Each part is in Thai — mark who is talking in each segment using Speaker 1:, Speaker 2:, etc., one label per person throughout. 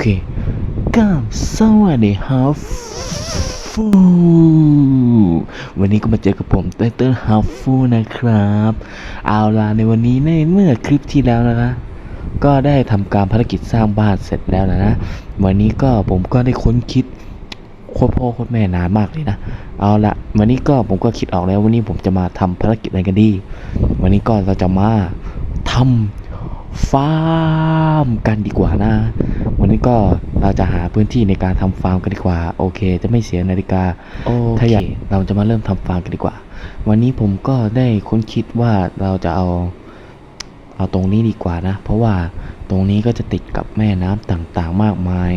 Speaker 1: เคก็สวัสดีครับฟูวันนี้ก็มาเจอกับผมเตเตอร์ฮับฟูนะครับ เอาล่ะในวันนี้ในเมื่อคลิปที่แล้วนะคะก็ได้ทำการภารกิจสร้างบ้านเสร็จแล้วนะนะ วันนี้ก็ผมก็ได้ค้นคิดโคตรพ่อโคตรแม่นานมากเลยนะ เอาละวันนี้ก็ผมก็คิดออกแล้ววันนี้ผมจะมาทำภารกิจอะไรกันดี วันนี้ก็เราจะมาทำฟาร์มกันดีกว่านะ วันนี้ก็เราจะหาพื้นที่ในการทำฟาร์มกันดีกว่า โอเค จะไม่เสียนาฬิกา ถ้าอยากเราจะมาเริ่มทำฟาร์มกันดีกว่า วันนี้ผมก็ได้ค้นคิดว่าเราจะเอา เอาตรงนี้ดีกว่านะ เพราะว่าตรงนี้ก็จะติดกับแม่น้ำต่างๆ มากมาย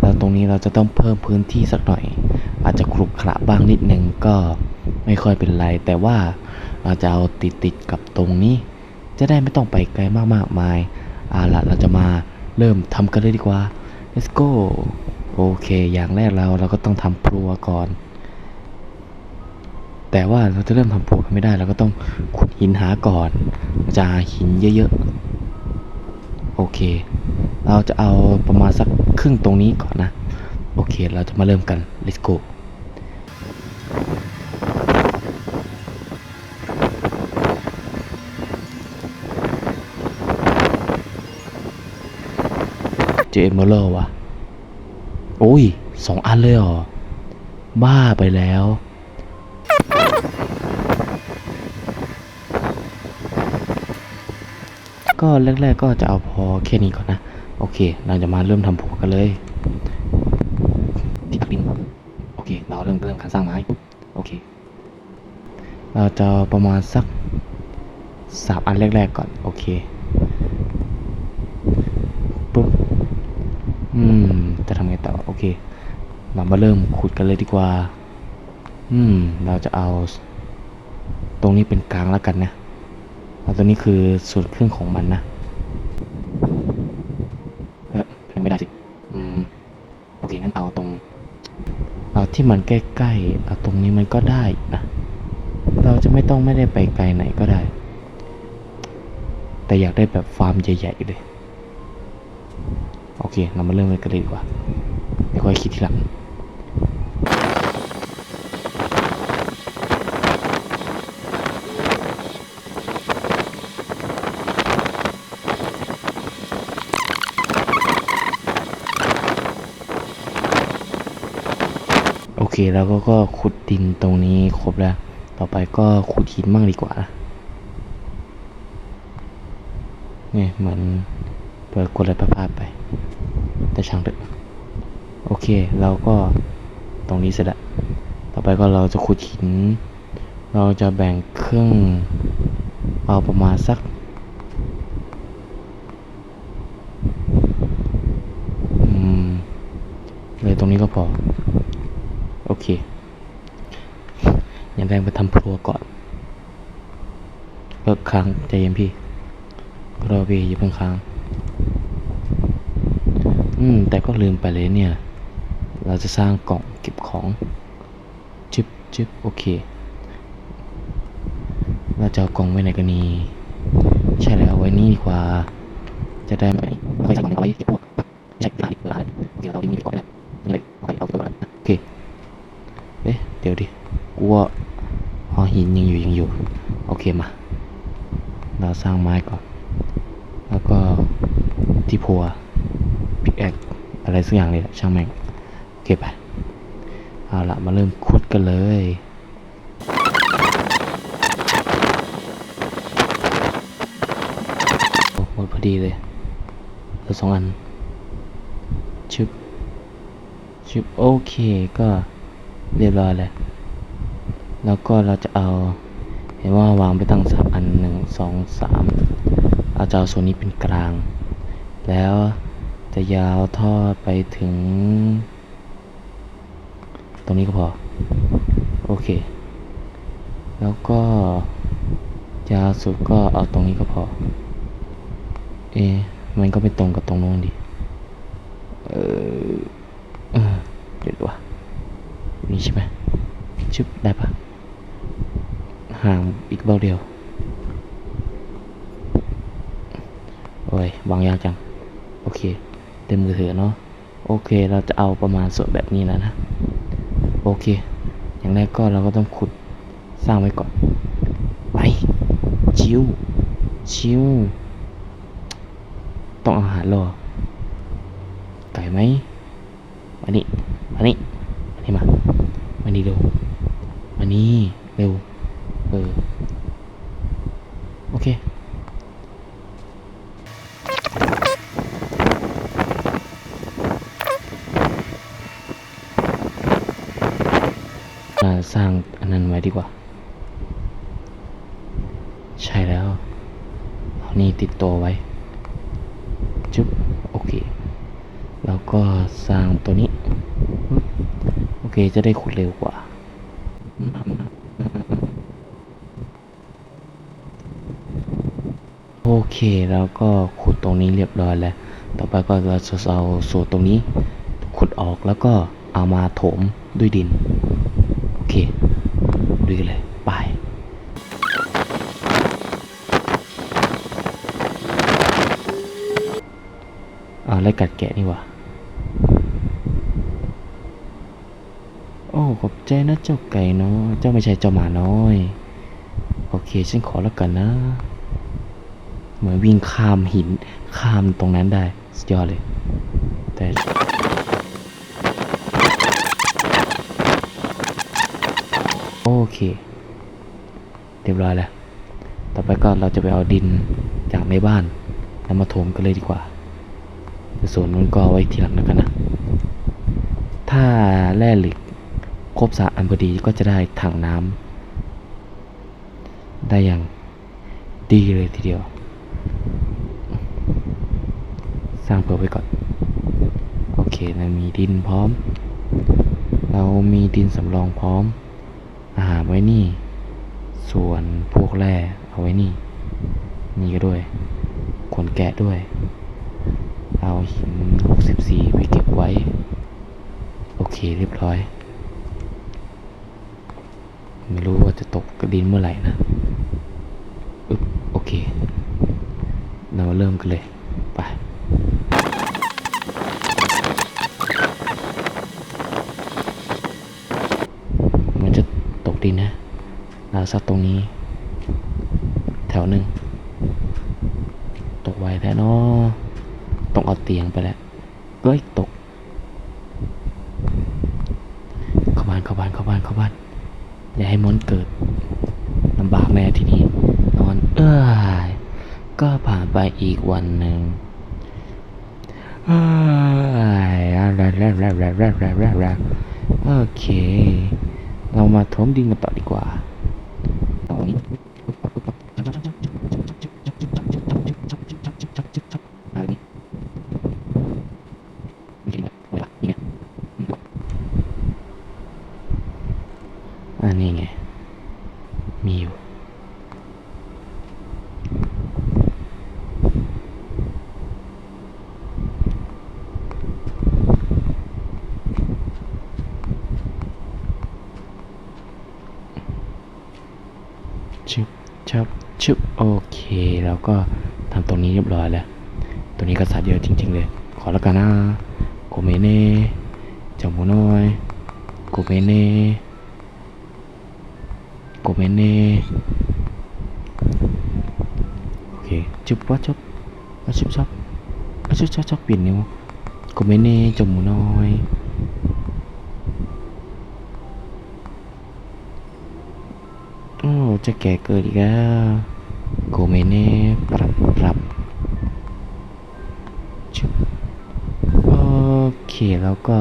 Speaker 1: แล้วตรงนี้เราจะต้องเพิ่มพื้นที่สักหน่อย อาจจะครุขระบ้างนิดนึงก็ไม่ค่อยเป็นไร แต่ว่าเราจะเอาติดติดๆกับตรงนี้ จะได้ไม่ต้องไปไกลมากมากๆมายเอาละเราจะมา เริ่มทำกันเลยดีกว่า let's go โอเค อย่างแรกเราเราก็ต้องทำครัวก่อน แต่ว่าเราจะเริ่มทำครัวกันไม่ได้เราก็ต้องขุดหินหาก่อนจะหาหินเยอะๆ โอเค เราจะเอาประมาณสักครึ่งตรงนี้ก่อนนะ โอเค เราจะมาเริ่มกัน let's go เจอเอมเมอร์วะโอ้ยสองอันเลยเหรอ บ้าไปแล้ว ก็แรกๆก็จะเอาพอแค่นี้ก่อนนะ โอเค เราจะมาเริ่มทำผัวกันเลยที่ตักดินโอเค เราเริ่มเริ่มการสร้างไม้โอเค เราจะประมาณสักสามอันแรกๆก่อน โอเค ปุ๊บ อืม จะทำไงต่อ โอเค เรามาเริ่มขุดกันเลยดีกว่า อืม เราจะเอา ตรงนี้เป็นกลางแล้วกันนะเอาตัวนี้คือส่วนครึ่งของมันนะเออไม่ได้สิ อืม โอเคงั้นเอาตรง เอาที่มันใกล้ๆ เอาตรงนี้มันก็ได้นะ เราจะไม่ต้องไม่ได้ไปไกลไหนก็ได้ แต่อยากได้แบบฟาร์มใหญ่ๆเลย โอเค เรามาเริ่มกันเลยดีกว่าไม่ค่อยคิดทีหลัง โอเคแล้วก็ก็ขุดดินตรงนี้ครบแล้ว ต่อไปก็ขุดหินมั่งดีกว่านะเนี่ยเหมือนเปิดกดอะไรพลาดไป แต่ช่างเถอะโอเคเราก็ตรงนี้เสร็จล้วต่อไปก็เราจะขุดหิน เราจะแบ่งครึ่งเอาประมาณสักอืมเลยตรงนี้ก็พอ อเคอย่างแรกไปทำครัวก่อนเลิกค้างใจเย็นพี่รอพี่อย่าเพิ่งค้าง อืม แต่ก็ลืมไปเลยเนี่ย เราจะสร้างกล่องเก็บของจึบจึบโอเค เราจะเอากล่องไว้ไหนกันนี่ใช่แล้วไว้นี่ดีกว่า จะได้ไหมค่อยใส่กล่องเอาไว้เก็บพวกใช่ปลาดิบปลาเดี๋ยวเราที่นี่ดีกว่านะนี่เลยโอเคเอาตัวก่อนโอเค เอ๊ะ เดี๋ยวดิกูว่าหอหินยังอยู่ยังอยู่ โอ เคมา เราสร้างไม้ก่อน แล้วก็ที่พัวพิกแอคอะไรสักอย่างเลยช่างแม่งโอเคไปเอาละมาเริ่มขุดกันเลยหมดพอดีเลยเหลือสองอันชึบชึบโอเคก็เรียบร้อยแล้วแล้วก็เราจะเอา เห็นว่าวางไปตั้งสามอันหนึ่งสองสามเราจะเอาส่วนนี้เป็นกลาง แล้วจะยาวทอดไปถึง ตรงนี้ก็พอ โอเค แล้วก็ยาวสุดก็เอาตรงนี้ก็พอ เอะมันก็ไม่ตรงกับตรงโน้นดิ เออเอเดี๋ยวดูว่ะนี่ใช่ไหมชึบได้ปะ ห่างอีกเบาเดียว โอ้ยวางยากจัง โอเค เต็มมือถือเนาะ โอเค เราจะเอาประมาณส่วนแบบนี้แล้วนะ โอเค อย่างแรกก็เราก็ต้องขุดสร้างไว้ก่อน ไป ชิว ชิว ต้องอาหารรอ ไก่ไหมมานี่มานี่มานี่มา มานี่เร็วมานี่เร็ว เออ โอเคมาสร้างอันนั้นไว้ดีกว่า ใช่แล้วเอานี่ติดตัวไว้ จุ๊บ โอเค แล้วก็สร้างตัวนี้ โอเคจะได้ขุดเร็วกว่า โอ เคแล้วก็ขุดตรงนี้เรียบร้อยแล้ว ต่อไปก็เราจะเอาส่วนตรงนี้ ขุดออกแล้วก็เอามาโถมด้วยดิน โอเคดูกันเลยไปอ่าไล่กัดแกะนี่ว่าโอ้ขอบใจนะเจ้าไก่น้อยเจ้าไม่ใช่เจ้าหมาน้อย โอเค ฉันขอแล้วกันนะ เหมือนวิ่งข้ามหินข้ามตรงนั้นได้สุดยอดเลย แต่โอเค เรียบร้อยแล้ว ต่อไปก็เราจะไปเอาดินจากในบ้านแล้วมาถมกันเลยดีกว่าแต่ส่วนนู้นก็ไว้ทีหลังแล้วกันนะ ถ้าแร่เหล็กครบสามอันพอดีก็จะได้ถังน้ำได้อย่างดีเลยทีเดียว ส ร้างเผื่อไว้ก่อน โอเคเรามีดินพร้อม เรามีดินสำรองพร้อม อาหารไว้นี่ ส่วนพวกแร่เอาไว้นี่ นี่ก็ด้วย ขนแกะด้วย เอาหิน 64 ไปเก็บไว้ โอเคเรียบร้อย ไม่รู้ว่าจะตกกระดินเมื่อไหร่นะอึ๊บโอเค เราเริ่มกันเลย ไป มันจะตก ดินะเราซักตรงนี้ แถวหนึ่ง ตกไวแท้เนอต้องเอาเตียงไปแล้วเอ้ยตก เข้าบ้านเข้าบ้านเข้าบ้านเข้าบ้าน อย่าให้มอนเกิดลำบากแน่ทีนี้ นอนเอ้ยก็ผ่านไปอีกวันหนึ่งเอ้ยโอเค เรามาถมดินกันต่อดีกว่าตรงนี้อันนี้อันนี้ไง มีอยู่ ชึบ ชึบโอเค แล้วก็ทำตรงนี้เรียบร้อยแล้ว ตัวนี้ก็สัตว์เยอะจริง ๆ เลย ขอล้วกันนะโกเมเน่เจ้าหมูน้อยโกเมเน่โกเมเน่โอเคชึบว่าชึบว่าชึบชับว่าชึบชับชับเปลี่ยนนิ้วโกเมเน่เจ้าหมูน้อยโอ้จะแก่เกิดอีกแล้ว โกเมเน่ปรับปรับโอเคแล้วก็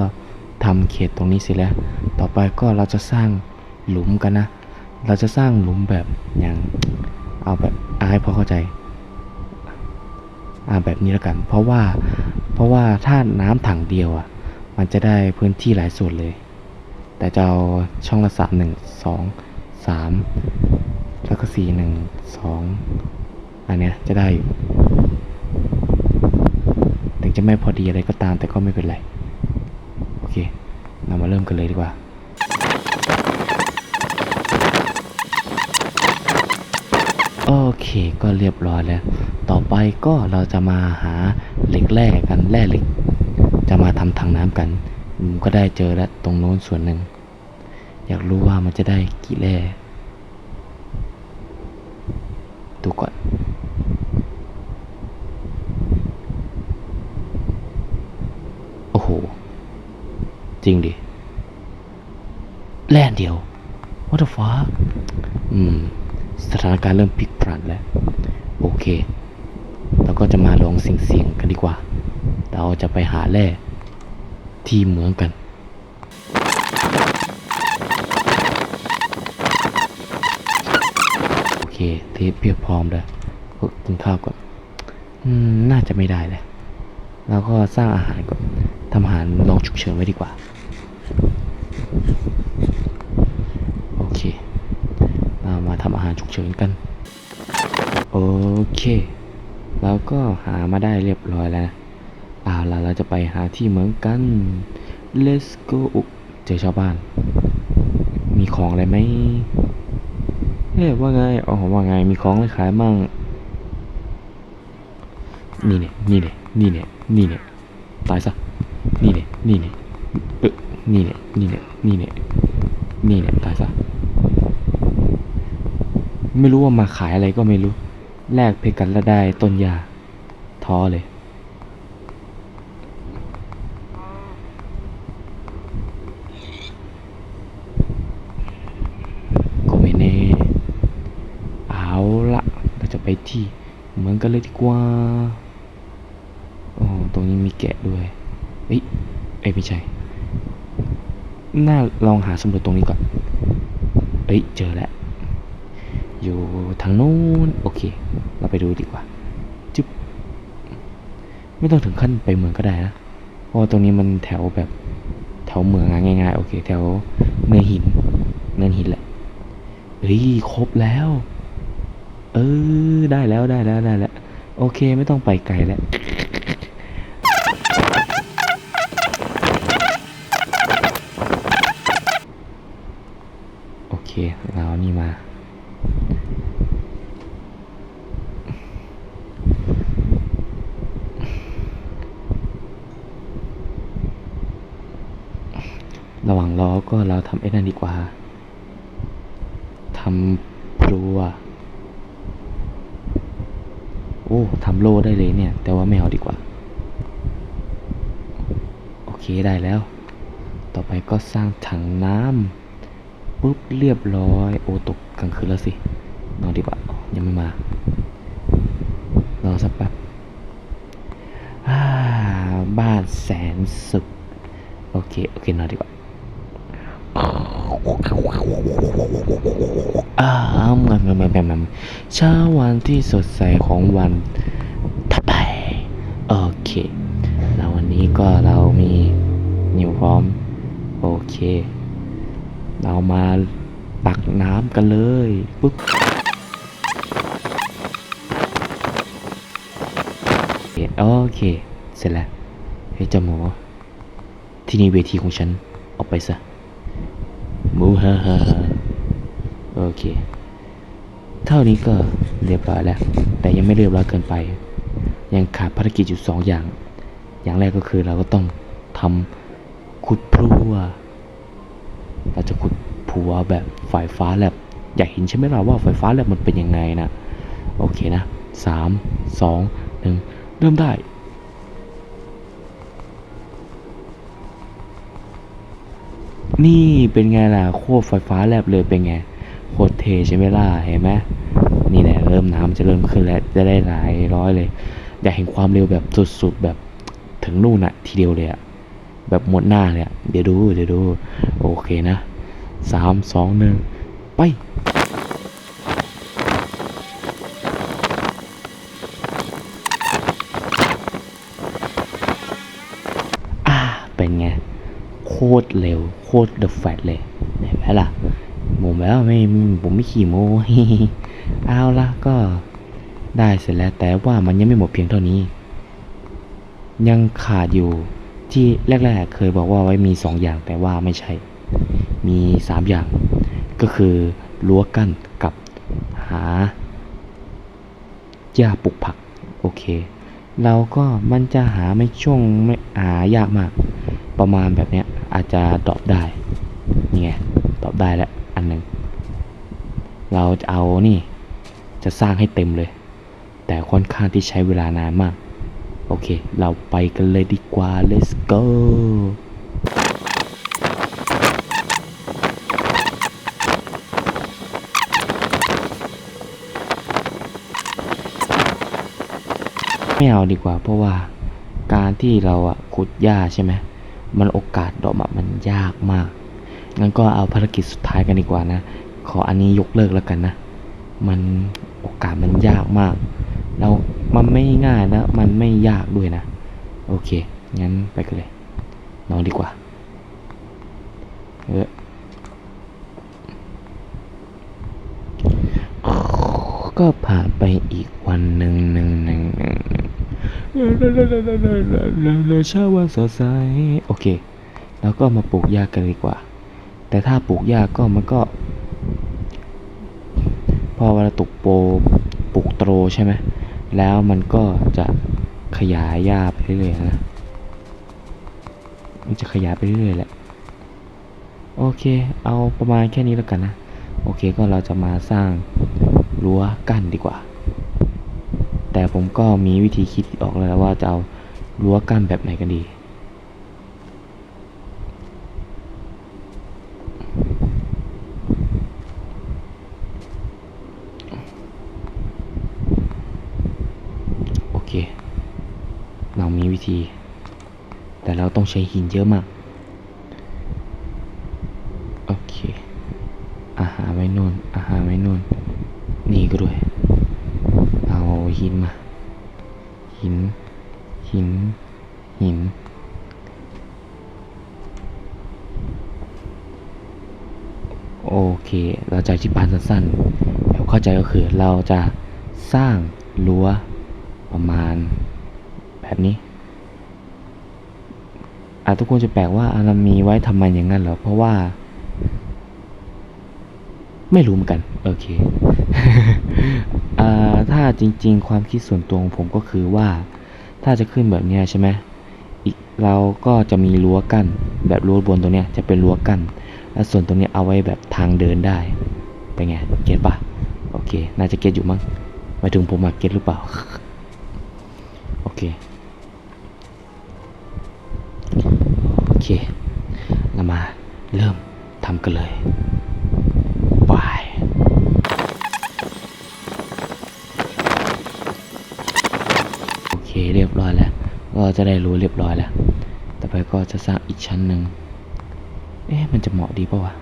Speaker 1: ทำเขตตรงนี้เสร็จแล้ว ต่อไปก็เราจะสร้างหลุมกันนะ เราจะสร้างหลุมแบบอย่างเอาแบบอาให้พอเข้าใจอ่าแบบนี้แล้วกัน เพราะว่าเพราะว่าถ้าน้ำถังเดียวอะ มันจะได้พื้นที่หลายส่วนเลย แต่จะเอาช่องละสามหนึ่งสองสาม แล้วก็สี่หนึ่งสองอันเนี้ยจะได้อยู่ถึงจะไม่พอดีอะไรก็ตามแต่ก็ไม่เป็นไร โอเค เรามาเริ่มกันเลยดีกว่าโอเคก็เรียบร้อยแล้ว ต่อไปก็เราจะมาหาเหล็กแร่กันแร่เหล็ก จะมาทำทางน้ำกันผมก็ได้เจอแล้วตรงโน้นส่วนหนึ่ง อยากรู้ว่ามันจะได้กี่แร่ ดูก่อนโอ้โห จริงดิ แล่นเดียว what the fuck อืม สถานการณ์เริ่มพลิกผันแล้ว โอเค เราก็จะมาลองเสี่ยงๆกันดีกว่า เราจะไปหาแร่ที่เหมืองกัน โอ เคเทปเพียบพร้อมเลยกินข้าวก่อนอน่าจะไม่ได้เลยแล้วก็สร้างอาหารก่อนทำอาหารลองฉุกเฉินไว้ดีกว่า โอเค เรามาทำอาหารฉุกเฉินกัน โอเคแล้วก็หามาได้เรียบร้อยแล้วนะเอาล่ะเราจะไปหาที่เหมืองกัน let's go เจอชาวบ้าน มีของอะไรไหม เอ๊ะว่าไง อ๋อว่าไง มีของอะไรขายมั่ง นี่เนี่ย นี่เนี่ย นี่เนี่ย นี่เนี่ย ตายซะ นี่เนี่ย นี่เนี่ยเออนี่เนี่ย นี่เนี่ย นี่เนี่ย นี่เนี่ย ตายซะ ไม่รู้ว่ามาขายอะไรก็ไม่รู้ แลกเพกันแล้วได้ต้นยา ท้อเลย ก็ไม่แน่ เอาละเราจะไป ที่เหมือนกันเลยดีกว่าโอ้ตรงนี้มีแกะด้วยเอ้ยเอ้ไม่ใช่ น่าลองหาสำรวจตรงนี้ก่อนเอ้ยเจอแล้ว อยู่ทางโน้น โอเค เราไปดูดีกว่า จึ๊บ ไม่ต้องถึงขั้นไปเมืองก็ได้นะ เพราะตรงนี้มันแถวแบบแถวเมืองง่ายๆ โอเค แถวเนินหิน เนินหินแหละ เฮ้ย ครบแล้ว เออ ได้แล้วได้แล้วได้แล้วโอเคไม่ต้องไปไกลแล้วโอเคเรานี่มา ระหว่างรอก็เราทำไอ้นั่นดีกว่าทำพลัว อ้ทำโลได้เลยเนี่ย แต่ว่าไม่เอาดีกว่า โอเคได้แล้ว ต่อไปก็สร้างถังน้ำปุ๊บเรียบร้อย โอตกกลางคืนแล้วสินอนดีกว่ายังไม่มารอสักแป๊บบ้านแสนสุขโอเค โอเคนอนดีกว่าอ้า วงามามงามงามเช้าวันที่สดใสของวันถัดไป โอเค แล้ววันนี้ก็เรามีนิวพร้อม โอเค เรามาตักน้ำกันเลยปุ๊บโอเค เสร็จแล้วเฮ้เจ้าหมูที่นี่เวทีของฉัน ออกไปซะมูฮ่าฮ่าฮ่าโอเค เท่านี้ก็เรียบร้อยแล้ว แต่ยังไม่เรียบร้อยเกินไป ยังขาดภารกิจอยู่สองอย่าง อย่างแรกก็คือเราก็ต้องทำขุดพลัวเราจะขุดผัวแบบไฟฟ้าแลบอยากเห็นใช่ไหมล่ะว่าไฟฟ้าแลบมันเป็นยังไงนะ โอเคนะสามสองหนึ่งเริ่มได้นี่เป็นไงล่ะโคตรไฟฟ้าแลบเลยเป็นไง เทใช่ไหมล่ะเห็นไหมนี่แหละเริ่มน้ำจะเริ่มขึ้นแล้วจะได้หลายร้อยเลย อยากเห็นความเร็วแบบสุดๆแบบถึงนู่นอะทีเดียวเลยอะแบบหมดหน้าเลยอะเดี๋ยวดูเดี๋ยวดู โอเคนะสามสองหนึ่งไปอ่าเป็นไง โคตรเร็ว โคตรเดอะแฟตเลยเห็นไหมล่ะ ผมแล้วไม่ผมไม่ขี่โมเอาละก็ได้เสร็จแล้วแต่ว่ามันยังไม่หมดเพียงเท่านี้ ยังขาดอยู่ที่แรกๆ เคยบอกว่าไว้มีสองอย่างแต่ว่าไม่ใช่ มีสามอย่าง ก็คือรั้วกั้นกับหาหญ้าปลูกผัก โอเค เราก็มันจะหาไม่ช่วงไม่หายากมาก ประมาณแบบเนี้ยอาจจะตอบได้นี่ไงตอบได้แล้ว นหนึ่ง เราจะเอานี่จะสร้างให้เต็มเลย แต่ค่อนข้างที่ใช้เวลานานมาก โอเค เราไปกันเลยดีกว่า let's go ไม่เอาดีกว่าเพราะว่าการที่เราอะขุดหญ้าใช่ไหมมันโอกาสดอกมันยากมาก งั้นก็เอาภารกิจสุดท้ายกันดีกว่านะ ขออันนี้ยกเลิกแล้วกันนะ มันโอกาสมันยากมากเรามันไม่ง่ายนะ มันไม่ยากด้วยนะ โอเค งั้นไปกันเลย นอนดีกว่า เออก็ผ่านไปอีกวันหนึ่งหนึ่งหนึ่งหนึ่งหนึ่งเช้าวันสดใส โอเค แล้วก็มาปลูกหญ้ากันดีกว่า แต่ถ้าปลูกหญ้าก็มันก็ พอเวลาตกโปปลูกโตรใช่ไหมแล้วมันก็จะขยายหญ้าไปเรื่อยๆนะมันจะขยายไปเรื่อยๆแหละโอเค เอาประมาณแค่นี้แล้วกันนะ โอเคก็เราจะมาสร้างรั้วกั้นดีกว่า แต่ผมก็มีวิธีคิดออกแล้วว่าจะเอารั้วกั้นแบบไหนกันดี โอเค เรา มีวิธี แต่เราต้องใช้หินเยอะมาก โอเค อาหารไว้นู่นอาหารไว้นู่นนี่ก็ด้วย เอาหินมา หิน หิน หิน โอเค เราจะอธิบายสั้นๆแบบเข้าใจก็คือเราจะสร้างรั้วประมาณ แบบนี้อาจทุกคนจะแปลกว่าอารามีไว้ทำไมอย่างนั้นเหรอ เพราะว่า ไม่รู้เหมือนกัน โอเคอถ้าจริง ๆ ความคิดส่วนตัวของผมก็คือว่า ถ้าจะขึ้นแบบนี้ใช่ไหมอีกเราก็จะมีรั้วกั้น แบบรั้วบนตรงเนี้ยจะเป็นรั้วกั้นแล้วส่วนตรงเนี้ยเอาไว้แบบทางเดินได้ เป็นไง เก็ตปะโอเค น่าจะเก็ตอยู่มั้งหมายถึงผมอะเก็ตหรือเปล่า โอเค เคเรามาเริ่มทำกันเลยบายโอเคเรียบร้อยแล้ว ก็จะได้รู้เรียบร้อยแล้ว ต่อไปก็จะสร้างอีกชั้นหนึ่ง เอ๊ะ มันจะเหมาะดีปะวะ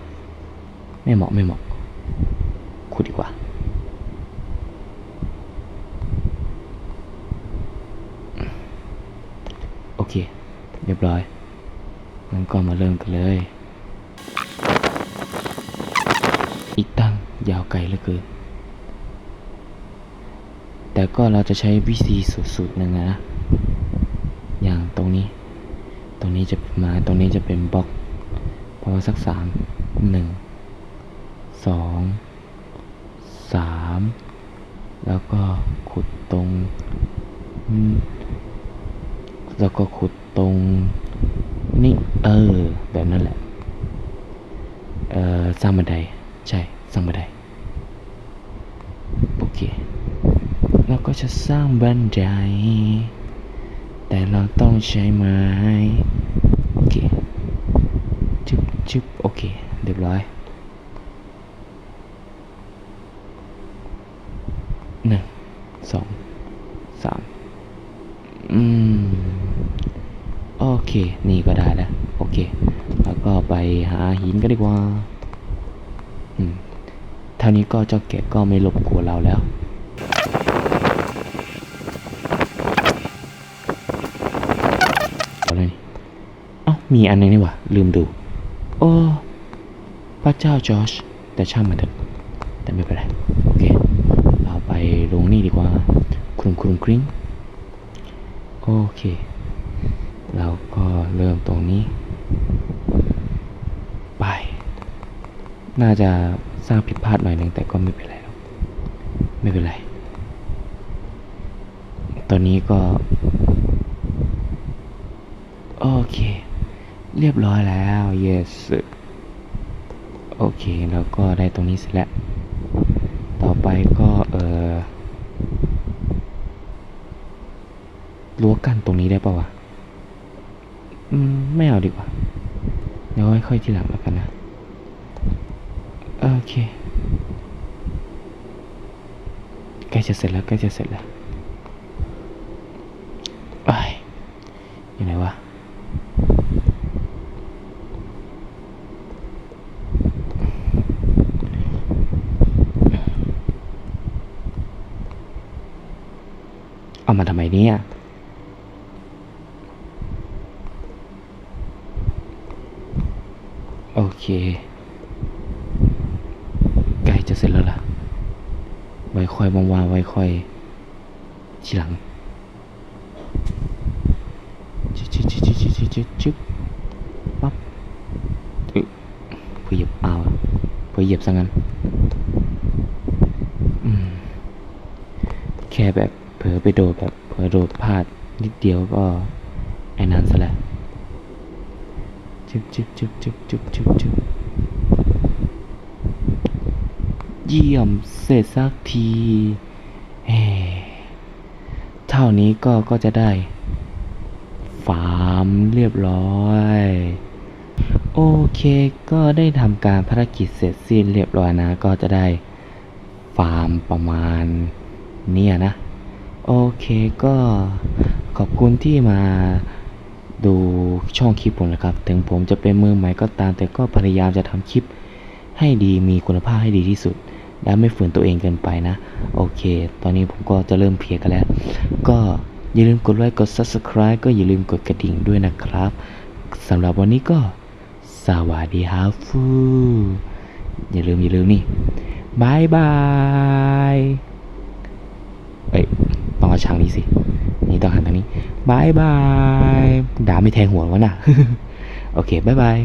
Speaker 1: ไม่เหมาะไม่เหมาะ ขุดดีกว่าโอเค เรียบร้อย งั้นก็มาเริ่มกันเลย อีกตั้งยาวไกลเหลือเกิน แต่ก็เราจะใช้วิธีสุดๆหนึ่งนะ อย่างตรงนี้ ตรงนี้จะม้ตรงนี้จะเป็นบล็อกประมาณสักสามหนึ่งสองสามแล้วก็ขุดตรง แล้วก็ขุดตรง นี่เออ แบบนั้นแหละ เอ่อสร้างบันได ใช่สร้างบันได โอเคเราก็จะสร้างบันได แต่เราต้องใช้ไม้ โอเคจึบจึบโอเค เรียบร้อยหนึ่งสอง สาม อืม โอ เค นี่ก็ได้แล้ว โอเค แล้วก็ไปหาหินกันดีกว่า อืมเท่านี้ก็เจ้าแกะก็ไม่รบกวนเราแล้วอะไรเอ้า มีอันนึงนี่ว่าลืมดู โอ้พระเจ้าจอชแต่ช่างมันเถอะแต่ไม่เป็นไร โอเค เราไปลงนี่ดีกว่า ครุงครุงคริ้งโอเค เราก็เริ่มตรงนี้ ไป น่าจะสร้างผิดพลาดหน่อยหนึ่งแต่ก็ไม่เป็นไรหรอกไม่เป็นไร ตอนนี้ก็ โอเค เรียบร้อยแล้ว yes โอเค แล้วก็ได้ตรงนี้เสร็จแล้ว ต่อไปก็เออรั้วกั้นตรงนี้ได้ปะวะ อืม ไม่เอาดีกว่า เดี๋ยวค่อยทีหลังแล้วกันนะ โอเค ใกล้จะเสร็จแล้วใกล้จะเสร็จแล้วไปอยู่ไหนวะ เอามาทำไมเนี่ย โอเค ใกล้จะเสร็จแล้วล่ะ ไว้ ค่อยมางๆไว้ค่อยทีหลังชึบชึบชึบชึบชึบชึบชึบปั๊บอึเพื่อเหยียบเอาเพื่อเหยียบซะงั้นอืมแค่แบบเผลอไปโดดแบบเผลอโดดพลาดนิดเดียวก็ไอ้นั้นซะแล้วชึบชึบชึบชึบชึบชึบชึบเยี่ยมเสร็จสักที เท่านี้ก็ก็จะได้ฟาร์มเรียบร้อย โอเคก็ได้ทำการภารกิจเสร็จสิ้นเรียบร้อยนะ ก็จะได้ฟาร์มประมาณเนี่ยนะ โอเคก็ขอบคุณที่มาดูช่องคลิปผมนะครับ ถึงผมจะเป็นมือใหม่ก็ตาม แต่ก็พยายามจะทำคลิปให้ดีมีคุณภาพให้ดีที่สุด และไม่ฝืนตัวเองเกินไปนะ โอเค ตอนนี้ผมก็จะเริ่มเพียกันแล้ว ก็อย่าลืมกดไลค์กด subscribe ก็อย่าลืมกดกระดิ่งด้วยนะครับสำหรับวันนี้ก็ สวัสดีครับฟูอย่าลืมอย่าลืมนี่บายบายเอ้ยต้องเอาฉากนี้สิ นี่ต้องหันทางนี้บายบายด่าไม่แทงหัววะน่ะ โอเคบายบาย